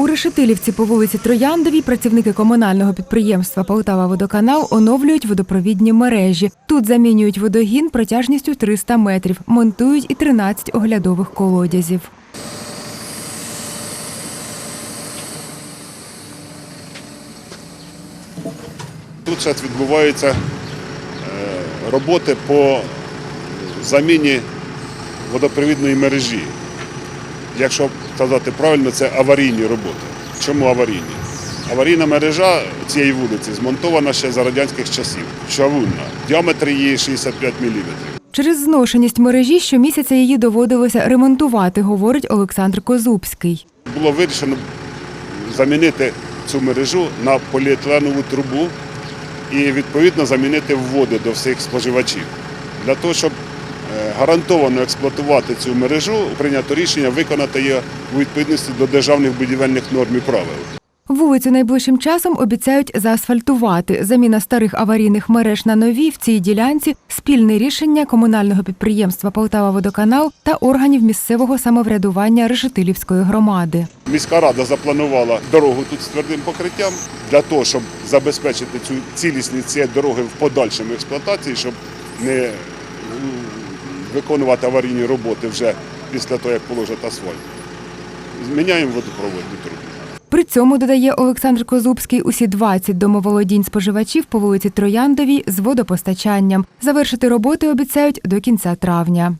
У Решетилівці по вулиці Трояндовій працівники комунального підприємства Полтава Водоканал оновлюють водопровідні мережі. Тут замінюють водогін протяжністю 300 метрів, монтують і 13 оглядових колодязів. Тут зараз відбуваються е, роботи по заміні водопровідної мережі. Якщо сказати правильно, це аварійні роботи. Чому аварійні? Аварійна мережа цієї вулиці змонтована ще за радянських часів. Чавунна. Діаметр її 65 мм. Через зношеність мережі щомісяця її доводилося ремонтувати, говорить Олександр Козубський. Було вирішено замінити цю мережу на поліетиленову трубу і відповідно замінити вводи до всіх споживачів. Для того, щоб гарантовано експлуатувати цю мережу, прийнято рішення виконати її у відповідності до державних будівельних норм і правил. Вулицю найближчим часом обіцяють заасфальтувати. Заміна старих аварійних мереж на нові в цій ділянці спільне рішення комунального підприємства Полтава Водоканал та органів місцевого самоврядування Решетилівської громади. Міська рада запланувала дорогу тут з твердим покриттям для того, щоб забезпечити цю цілісність цієї дороги в подальшому експлуатації, щоб не виконувати аварійні роботи вже після того, як положать асфальт. Зміняємо водопроводну трубу. При цьому, додає Олександр Козубський, усі 20 домоволодінь споживачів по вулиці Трояндовій з водопостачанням. Завершити роботи обіцяють до кінця травня.